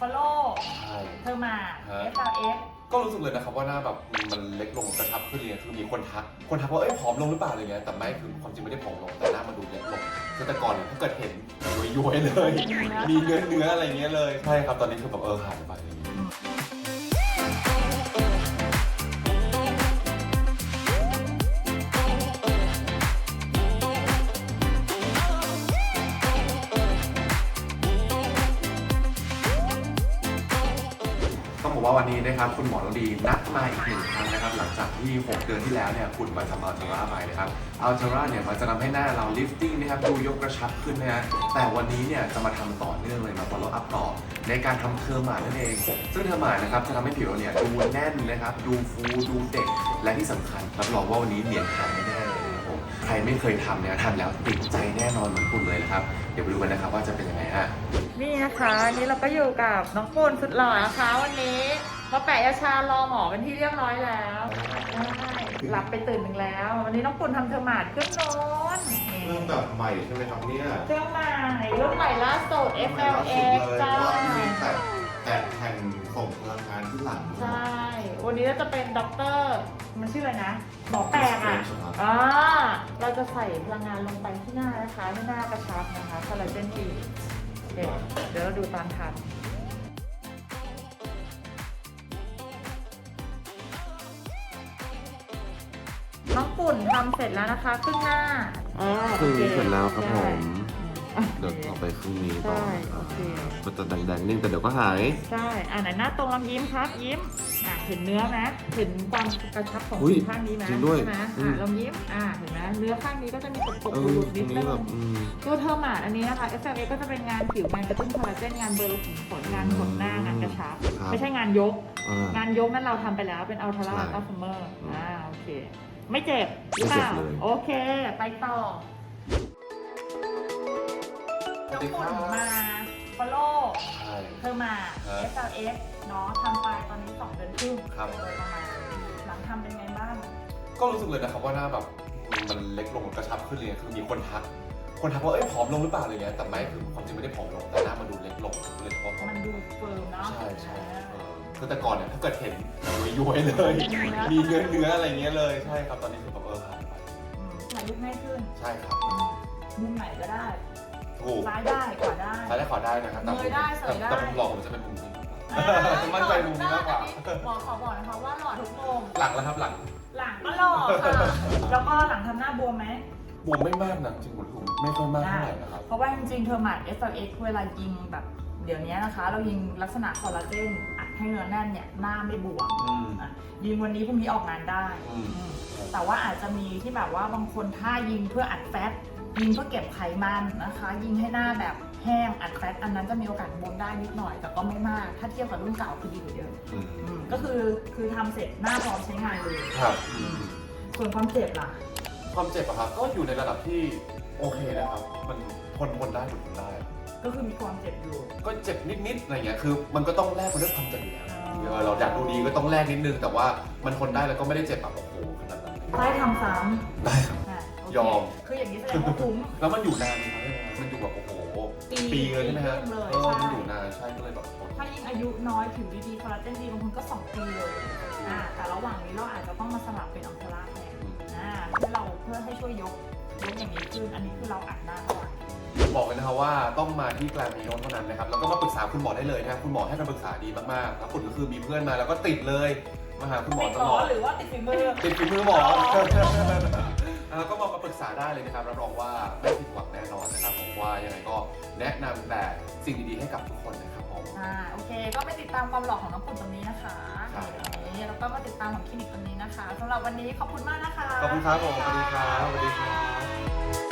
follow ใช่ เธอมา ฮะ SLS ก็รู้สึกเลยนะครับว่าหน้าแบบมันเล็กลงกระชับขึ้นเลยคือมีคนทัก คนทักว่าเอ้ยผอมลงหรือเปล่าอะไรเงี้ยแต่ไม่คือความจริงไม่ได้ผอมลงแต่หน้ามันดูเล็กลงคือแต่ก่อนเนี่ยถ้าเกิดเห็นย้วยๆเลย มีเนื้อเนื้ออะไรเงี้ยเลยใช่ครับตอนนี้คือแบบเออหายไปอะไรเงี้ย ว่าวันนี้นะครับคุณหมอรดีนัดมาอีกหนึ่งครั้งนะครับ หลังจากที่ 6 เดือนที่แล้วเนี่ยคุณมาทำอัลเทราไปนะครับอัลเทราเนี่ยมันจะทำให้หน้าเราลิฟติ้งนะครับดูยกกระชับขึ้นนะฮะแต่วันนี้เนี่ยจะมาทำต่อเนื่องเลยมา follow up ต่อ ในการทำเทอร์มานั่นเอง ซึ่งเทอร์มานะครับจะทำให้ผิวเราเนี่ยดูแน่นนะครับดูฟูดูเด็กและที่สำคัญรับรองว่าวันนี้เหนียนหายแน่เลยนะครับผมใครไม่เคยทำเนี่ยทำแล้วติดใจแน่นอนเหมือนคุณเลยนะครับเดี๋ยวไปดูกันนะครับว่าจะเป็นยังไงฮะนี่นะคะนนี้เราก็อยู่กับน้องปูนสุดหล่อนะคะวันนี้ มาแปะยาชารอหมอเป็นที่เรียบร้อยแล้วได้หลับไปตื่นหนึ่งแล้ว วันนี้น้องปูนทำเทอร์มาดขึ้นโน้นนี่เริ่มแบบใหม่ใช่ไหมครับเนี่ยเครื่องใหม่รุ่นใหม่ล่าสุด FLX จ้าแต่แต่แผ่นส่งพลังงานที่หลังใช่ วันนี้เราจะเป็นด็อกเตอร์ มันชื่ออะไรนะ หมอแปลกอะครับอ่าเราจะใส่พลังงานลงไปที่หน้านะคะให้หน้ากระชับนะคะคอลลาเจนดีเดี๋ยวเดี๋ยวเราดูตามทัน ปุ่นทำเสร็จแล้วนะคะครึ่งหน้าอ่าครึ่งนี้เสร็จแล้วครับผมใช่เดี๋ยวต่อไปครึ่งนี้ต่อใช่นะคโอรับเค มันจะแดงๆนิ่งแต่เดี๋ยวก็หาย ใช่อ่าไหนหน้าตรงลำยิ้มครับ ยิ้มอ่าเห็นเนื้อไหมเห็นความกระชับของอุ๊ยผิวข้างนี้ไหมจริงด้วยใช่ไหมอือ่าม ลองยิ้มอ่าเห็นไหมเนื้อข้างนี้ก็จะมีตกตกเอหอลุดตนิรดงนึนี้แบบงอืม ตัวเทอร์มาดอันนี้นะคะ s l a ก็จะเป็นงานผิวงานกระตุ้นคอลลาเจนงานเบลอขุมขนงานขนหน้างานกระชับ ครับ ไม่ใช่งานยก อ่า งานยกนั้นเราทำไปแล้วเป็นอัลทราใช่ อัลซัมเมอร์อ่าโอเค ไม่เจ็บหรือเปล่า ไม่เจ็บเลย โอเค ไปต่อ น้องปุ่นมา follow ใช่ เธอมาฮะ SLS เนาะทำไปตอนนี้2เดือนครึ่งครับ โดยประมาณหลังทำเป็นไงบ้าง ก็รู้สึกเลยนะครับว่าหน้าแบบมันเล็กลงกระชับขึ้นเลยคือมีคนทัก คนทักว่าเอ้ยผอมลงหรือเปล่าอะไรเงี้ยแต่ไม่คือความจริงไม่ได้ผอมลงแต่หน้ามันดูเล็กลงเลยเพราะว่ามันดูเฟิร์มเนาะใช่ใช่อ่าเออ คือแต่ก่อนเนี่ยถ้าเกิดเห็นย้วยๆเลย มีเนื้อเนื้ออะไรเงี้ยเลยใช่ครับตอนนี้คือแบบเออหายไปอืมถ่ายรูปง่ายขึ้นใช่ครับมุมไหนก็ได้ถูกซ้ายได้ขวาได้ซ้ายได้ขวาได้นะครับแต่เงยได้เสยได้แต่ผมหลอกผมจะเป็นมุมนี้อ่ามั่นใจมุมนี้มากกว่าหมอขอบอกนะคะว่าหล่อทุกมุมหลังแล้วครับหลัง หลังก็หล่อค่ะแล้วก็หลังทำหน้าบวมไหมบวมไม่มากนะจริงๆผมไม่ค่อยมากเท่าไหร่นะครับเพราะว่าจริงๆเทอร์มาด SLX เวลายิงแบบเดี๋ยวนี้นะคะ เรายิงลักษณะคอลลาเจนอัด ให้เนื้อแน่นเนี่ยหน้าไม่บวมอืม อะยิงวันนี้พรุ่งนี้ออกงานได้อืม อืมแต่ว่าอาจจะมีที่แบบว่าบางคนถ้ายิงเพื่ออัดแฟตยิงเพื่อเก็บไขมันนะคะ ยิงให้หน้าแบบแห้งอัดแฟตอันนั้นจะมีโอกาสบวมได้นิดหน่อย แต่ก็ไม่มาก ถ้าเทียบกับรุ่นเก่าคือดีกว่าเยอะอืมอืมก็คือคือทำเสร็จหน้าพร้อมใช้งานเลยครับอืมส่วนความเจ็บล่ะ ความเจ็บอะครับก็อยู่ในระดับที่โอเคนะครับ มันทนทนได้ทนได้อะ ก็คือมีความเจ็บอยู่ ก็เจ็บนิดๆอะไรเงี้ยคือ มันก็ต้องแลกมาด้วยความเจ็บอยู่แล้วอ๋อเออเราอยากดูดีก็ต้องแลกนิดนึง แต่ว่ามันทนได้แล้วก็ไม่ได้เจ็บแบบโอ้โหขนาดนั้นได้ทำซ้ได้ครับำอะโเคยอม คืออย่างนี้แสดงว่าคุ้ม แล้วมันอยู่นานไหมครับมันอยู่แบบโอ้โหปีปีเลยใช่ไหมฮะปีครึ่งเลยเออใช่ มันอยู่นานใช่ก็เลยแบบทนถ้ายิ่งอายุน้อยผิวดีๆคอลลาเจนดีบางคนก็2ปีเลยอ่าแต่ระหว่างนี้เราอาจจะต้องมาสลับเป็นอัลตราแทน อ่าเพื่อเราเพื่อให้ช่วยยกยกอย่างนี้ขึ้นอันนี้คือเราอัดหน้าเข้าไป บอกเลยนะครับว่าต้องมาที่แกลมมีโนเท่านั้นนะครับแล้วก็มาปรึกษาคุณหมอได้เลยนะครับคุณหมอให้คำปรึกษาดีมากๆแล้วผลก็คือมีเพื่อนมาแล้วก็ติดเลยมาหาคุณหมอติดตหมลออดหรือว่าติดฝีมือติดฝีมือหมออ๋อแล้วก็มามาปรึกษาได้เลยนะครับรับรองว่าไม่ผิดหวังแน่นอนนะครับผมว่ายังไงก็แนะนำแต่สิ่งดีๆให้กับทุกคนนะครับผมอ่าโอเคก็ไปติดตามความหล่อของน้องปุ่นตรงนี้นะคะครับนี่แล้วก็มาติดตามของคลินิกตรงนี้นะคะสำหรับวันนี้ขอบคุณมากนะคะขอบคุณครับผมสวัสดีครับสวัสดีครับ